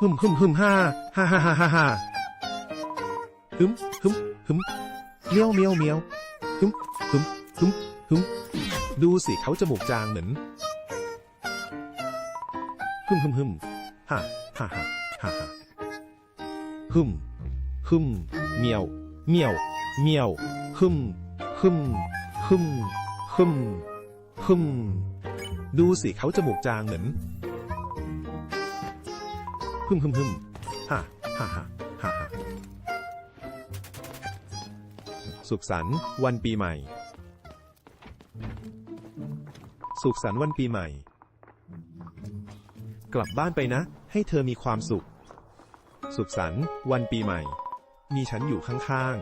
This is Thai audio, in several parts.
ฮึมฮึมฮึมฮ่าฮ่าฮ่าฮ่าฮ่าฮึมฮึมฮึมเมียวเมียวเมียวฮึมฮึมฮึมฮึมดูสิเขาจมูกจางเหมือนฮึมฮึมฮึมฮ่าฮ่าฮ่าฮ่าฮ่าฮึมฮึมเมียวเมียวเมียวฮึมฮึมฮึมฮึมฮึมดูสิเขาจมูกจางเหมือน ฮึมฮึมฮึมฮ่าฮ่าฮ่าฮ่าฮ่าสุขสันต์วันปีใหม่ สุขสันต์วันปีใหม่ กลับบ้านไปนะ ให้เธอมีความสุข สุขสันต์วันปีใหม่ มีฉันอยู่ข้าง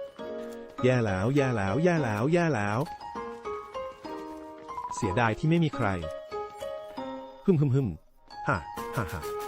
ๆ แย่แล้ว แย่แล้ว แย่แล้ว แย่แล้ว เสียดายที่ไม่มีใคร ฮึมฮึมฮึมฮ่าฮ่าฮ่า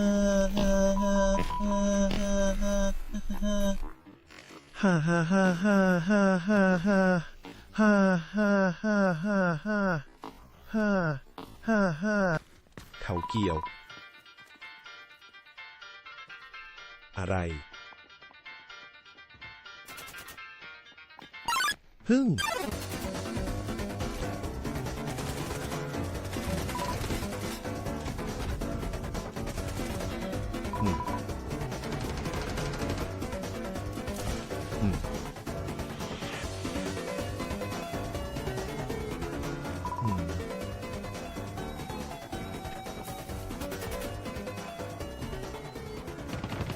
ฮ่าฮ่าฮ่าฮ่าฮ่าฮ่าฮ่าฮ่าฮ่าฮ่าฮ่าฮ่าฮ่าฮ่าฮ่าเขาเกี่ยว อะไรพึ่ง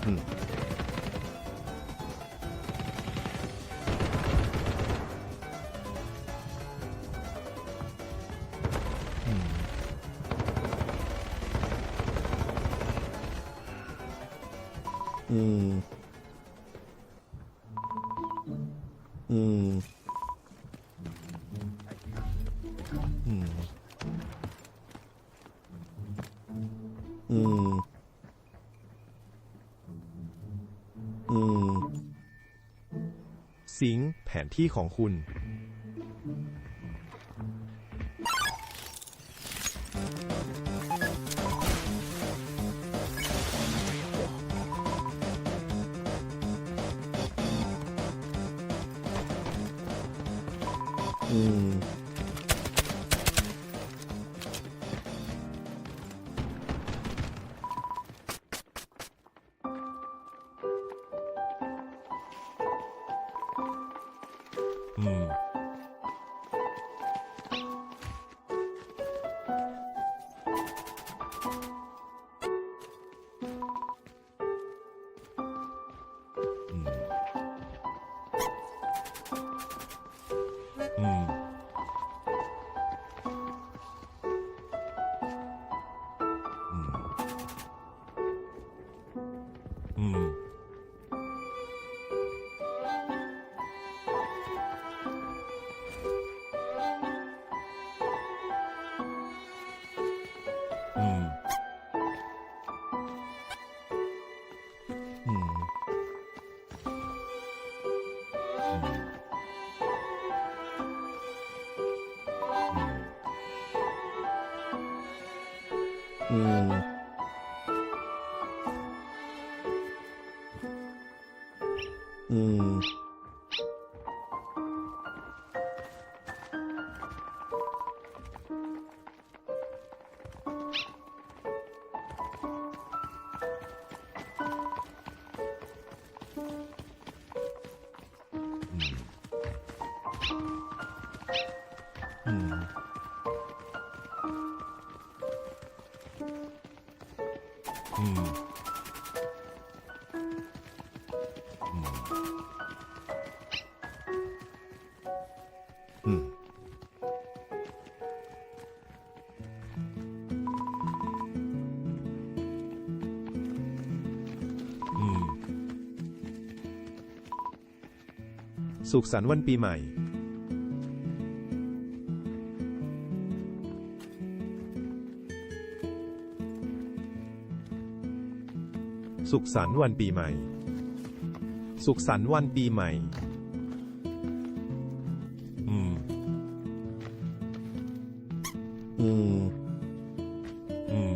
嗯。嗯。嗯。嗯。嗯。 สิงค์แผนที่ของคุณ อืม 嗯。嗯。嗯。嗯。嗯。嗯。 สุขสันต์วันปีใหม่ สุขสันต์วันปีใหม่ สุขสันต์วันปีใหม่ อืม อืม อืม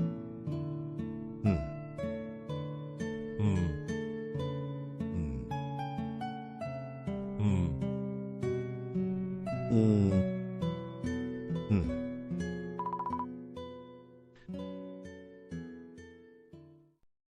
嗯。嗯。